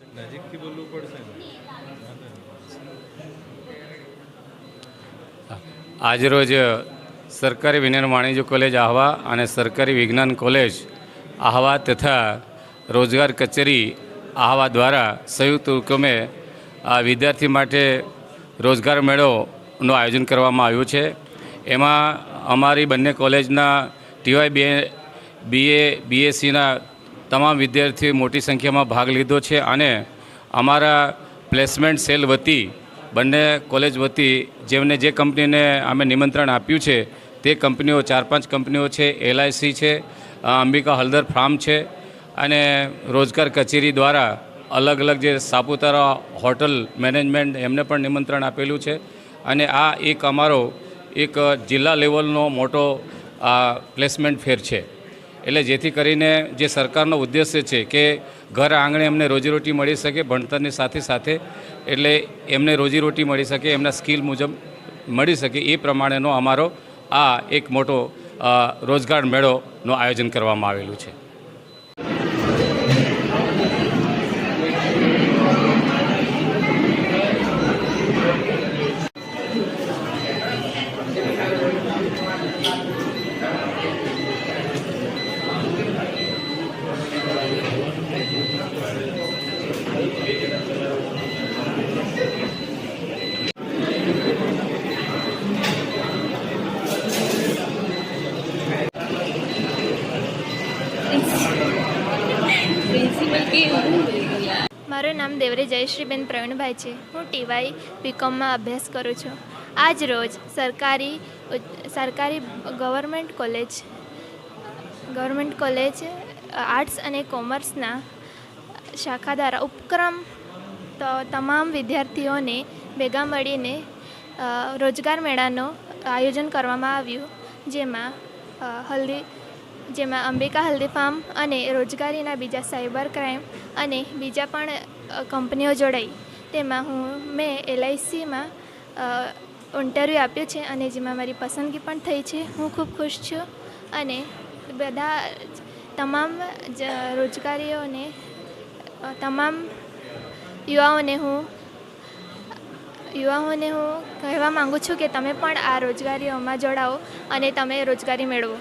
નજીકથી બોલવું આજરોજ સરકારી વિજ્ઞાન વાણિજ્ય કોલેજ આહવા અને સરકારી વિજ્ઞાન કોલેજ આહવા તથા રોજગાર કચેરી આહવા દ્વારા સંયુક્ત ઉપક્રમે, આ વિદ્યાર્થી માટે રોજગાર મેળોનું આયોજન કરવામાં આવ્યું છે. એમાં અમારી બંને કોલેજના ટીવાય બીએ બીએ બીએસસીના તમામ વિદ્યાર્થીઓએ મોટી સંખ્યામાં ભાગ લીધો છે અને અમારા પ્લેસમેન્ટ સેલ વતી, બંને કોલેજ વતી જેમને જે કંપનીને અમે નિમંત્રણ આપ્યું છે, તે કંપનીઓ ચાર પાંચ કંપનીઓ છે એલઆઈસી છે અંબિકા હળદર ફાર્મ છે અને રોજગાર કચેરી દ્વારા અલગ અલગ જે સાપુતારા હોટલ મેનેજમેન્ટ એમને પણ નિમંત્રણ આપેલું છે અને આ એક અમારો એક જિલ્લા લેવલનો મોટો પ્લેસમેન્ટ ફેર છે. એટલે જેથી કરીને જે સરકારનો ઉદ્દેશ્ય છે કે ઘર આંગણે એમને રોજીરોટી મળી શકે, ભણતરની સાથે સાથે એટલે એમને રોજીરોટી મળી શકે, એમના સ્કિલ મુજબ મળી શકે, એ પ્રમાણેનો અમારો આ એક મોટો રોજગાર મેળોનું આયોજન કરવામાં આવેલું છે. મારું નામ દેવરે જયશ્રીબેન પ્રવીણભાઈ છે. હું ટીવાય બીકોમમાં અભ્યાસ કરું છું. આજ રોજ સરકારી સરકારી government college government college arts અને કોમર્સના શાખા દ્વારા ઉપક્રમ તો તમામ વિદ્યાર્થીઓને ભેગા મળીને રોજગાર મેળાનું આયોજન કરવામાં આવ્યું, જેમાં હલ્દી, જેમાં અંબિકા હલ્દી ફાર્મ અને રોજગારીના બીજા સાયબર ક્રાઇમ અને બીજા પણ કંપનીઓ જોડાઈ. તેમાં હું, મેં એલઆઈસીમાં ઇન્ટરવ્યૂ આપ્યું છે અને જેમાં મારી પસંદગી પણ થઈ છે. હું ખૂબ ખુશ છું અને બધા તમામ રોજગારીઓને તમામ યુવાઓને હું યુવાઓને હું કહેવા માગું છું કે તમે પણ આ રોજગારીઓમાં જોડાઓ અને તમે રોજગારી મેળવો.